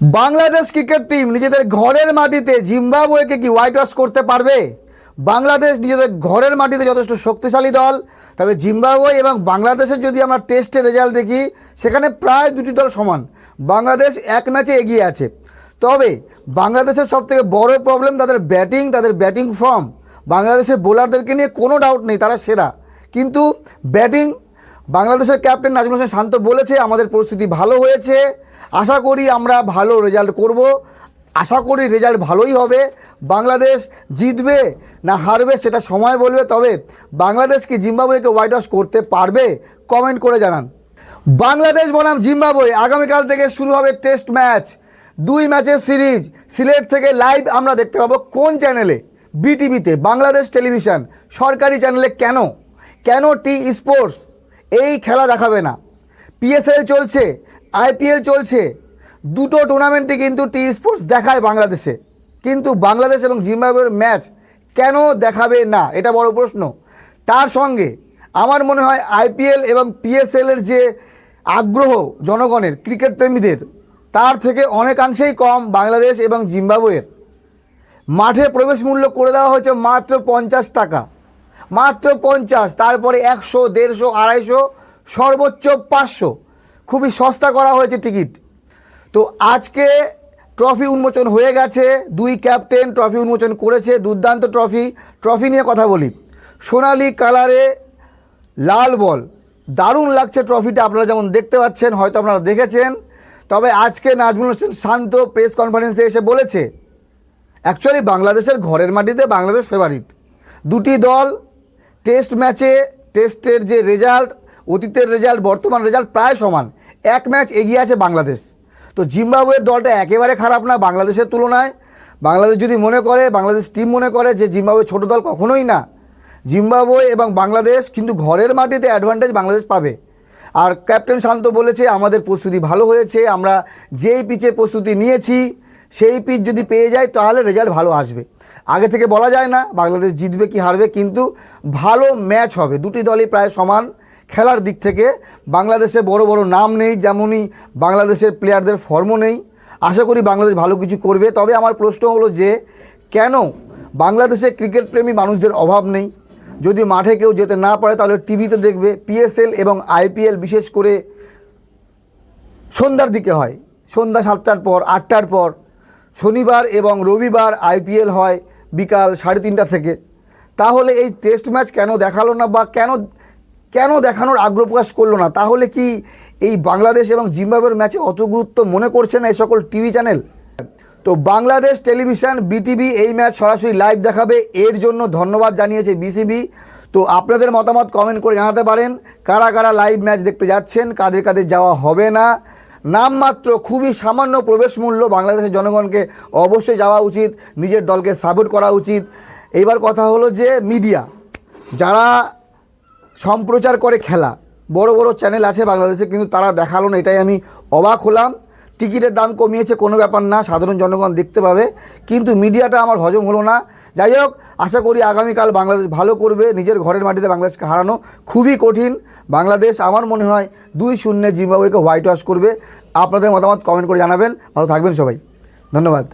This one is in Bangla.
বাংলাদেশ ক্রিকেট টিম নিজেদের ঘরের মাটিতে জিম্বাবুয়েকে কি হোয়াইট ওয়াশ করতে পারবে? বাংলাদেশ নিজেদের ঘরের মাটিতে যথেষ্ট শক্তিশালী দল, তবে জিম্বাবুয়ে এবং বাংলাদেশের যদি আমরা টেস্টের রেজাল্ট দেখি, সেখানে প্রায় দুটি দল সমান। বাংলাদেশ এক ম্যাচে এগিয়ে আছে। তবে বাংলাদেশের সবথেকে বড় প্রবলেম তাদের ব্যাটিং তাদের ব্যাটিং ফর্ম বাংলাদেশের বোলারদেরকে নিয়ে কোনো ডাউট নেই, তারা সেরা। কিন্তু ব্যাটিং বাংলাদেশের ক্যাপ্টেন নাজমুল হোসেন শান্ত বলেছে, আমাদের পরিস্থিতি ভালো হয়েছে। আশা করি আমরা ভালো রেজাল্ট করব। আশা করি রেজাল্ট ভালোই হবে। বাংলাদেশ জিতবে না হারবে সেটা সময় বলবে। তবে বাংলাদেশ কি জিম্বাবুয়েকে হোয়াইট ওয়াশ করতে পারবে? কমেন্ট করে জানান। বাংলাদেশ বনাম জিম্বাবুয়ে। আগামীকাল থেকে শুরু হবে টেস্ট ম্যাচ দুই ম্যাচের সিরিজ সিলেট থেকে লাইভ আমরা দেখতে পাবো কোন চ্যানেলে বিটিভিতে বাংলাদেশ টেলিভিশন সরকারি চ্যানেলে কেন? কেন টি স্পোর্টস এই খেলা দেখাবে না। পিএসএল চলছে আইপিএল চলছে। দুটো টুর্নামেন্টে কিন্তু টি স্পোর্টস দেখায় বাংলাদেশে। কিন্তু বাংলাদেশ এবং জিম্বাবুয়ের ম্যাচ কেন দেখাবে না? এটা বড় প্রশ্ন। তার সঙ্গে আমার মনে হয় আইপিএল এবং পিএসএলের যে আগ্রহ জনগণের ক্রিকেট প্রেমীদের, তার থেকে অনেকাংশেই কম বাংলাদেশ এবং জিম্বাবুয়ের। মাঠে প্রবেশ মূল্য করে দেওয়া হয়েছে মাত্র পঞ্চাশ টাকা। মাত্র পঞ্চাশ, তারপরে একশো, দেড়শো, আড়াইশো, সর্বোচ্চ পাঁচশো। খুবই সস্তা করা হয়েছে টিকিট। তো আজকে ট্রফি উন্মোচন হয়ে গেছে, দুই ক্যাপ্টেন ট্রফি উন্মোচন করেছে, দুর্দান্ত ট্রফি। ট্রফি নিয়ে কথা বলি। সোনালি কালারে লাল বল। দারুণ লাগছে ট্রফিটা, আপনারা যেমন দেখতে পাচ্ছেন, হয়তো আপনারা দেখেছেন। তবে আজকে নাজমুল হোসেন শান্ত প্রেস কনফারেন্সে এসে বলেছে, অ্যাকচুয়ালি বাংলাদেশের ঘরের মাটিতে বাংলাদেশ ফেভারিট দুটি দল টেস্ট ম্যাচে টেস্টের যে রেজাল্ট, অতীতের রেজাল্ট, বর্তমান রেজাল্ট প্রায় সমান। এক ম্যাচ এগিয়ে আছে বাংলাদেশ। তো জিম্বাবুয়ের দলটা একেবারে খারাপ না বাংলাদেশের তুলনায়। বাংলাদেশ যদি মনে করে, বাংলাদেশ টিম মনে করে যে জিম্বাবুয়ে ছোট দল কখনোই না। জিম্বাবুয়ে এবং বাংলাদেশ কিন্তু ঘরের মাটিতে অ্যাডভান্টেজ বাংলাদেশ পাবে। আর ক্যাপ্টেন শান্ত বলেছে, আমাদের প্রস্তুতি ভালো হয়েছে, আমরা যেই পিচের প্রস্তুতি নিয়েছি, সেই পিচ যদি পেয়ে যায়, তাহলে রেজাল্ট ভালো আসবে। আগে থেকে বলা যায় না, বাংলাদেশ জিতবে কি হারবে, কিন্তু ভালো ম্যাচ হবে। দুটি দলই প্রায় সমান। খেলার দিক থেকে বাংলাদেশে বড় বড় নাম নেই, যেমনই বাংলাদেশের প্লেয়ারদের ফর্মও নেই। আশা করি বাংলাদেশ ভালো কিছু করবে। তবে আমার প্রশ্ন হলো যে, কেন বাংলাদেশে ক্রিকেট প্রেমী মানুষদের অভাব নেই? যদি মাঠে কেউ যেতে না পারে, তাহলে টিভিতে দেখবে পিএসএল এবং আইপিএল বিশেষ করে সন্ধ্যার দিকে হয়। সন্ধ্যা সাতটার পর, আটটার পর শনিবার এবং রবিবার আইপিএল হয় বিকাল সাড়ে তিনটা থেকে। তাহলে এই টেস্ট ম্যাচ কেন দেখাল না বা কেন কেন দেখানোর আগ্রহ প্রকাশ করল না? তাহলে কি এই বাংলাদেশ এবং জিম্বাবুয়ের ম্যাচে অত গুরুত্ব মনে করছে না এই সকল টিভি চ্যানেল? তো বাংলাদেশ টেলিভিশন, বিটিভি এই ম্যাচ সরাসরি লাইভ দেখাবে। এর জন্য ধন্যবাদ জানিয়েছে বিসিবি। তো আপনাদের মতামত কমেন্ট করে জানাতে পারেন। কারা কারা লাইভ ম্যাচ দেখতে যাচ্ছেন, কাদের কাদের যাওয়া হবে না নামমাত্র খুবই সামান্য প্রবেশ মূল্য বাংলাদেশের জনগণকে অবশ্যই যাওয়া উচিত, নিজের দলকে সাপোর্ট করা উচিত। এবার কথা হলো যে মিডিয়া যারা সম্প্রচার করে খেলা, বড় বড় চ্যানেল আছে বাংলাদেশে, কিন্তু তারা দেখাল না, এটাই আমি অবাক হলাম। টিকিটের দাম কমিয়েছে কোনো ব্যাপার না, সাধারণ জনগণ দেখতে পাবে। কিন্তু মিডিয়াটা আমার হজম হলো না। যাই হোক, আশা করি আগামীকাল বাংলাদেশ ভালো করবে, নিজের ঘরের মাটিতে বাংলাদেশকে হারানো খুবই কঠিন। বাংলাদেশ আমার মনে হয় দুই শূন্যে জিম্বাবুয়েকে হোয়াইট ওয়াশ করবে। আপনাদের মতামত কমেন্ট করে জানাবেন। ভালো থাকবেন সবাই। ধন্যবাদ।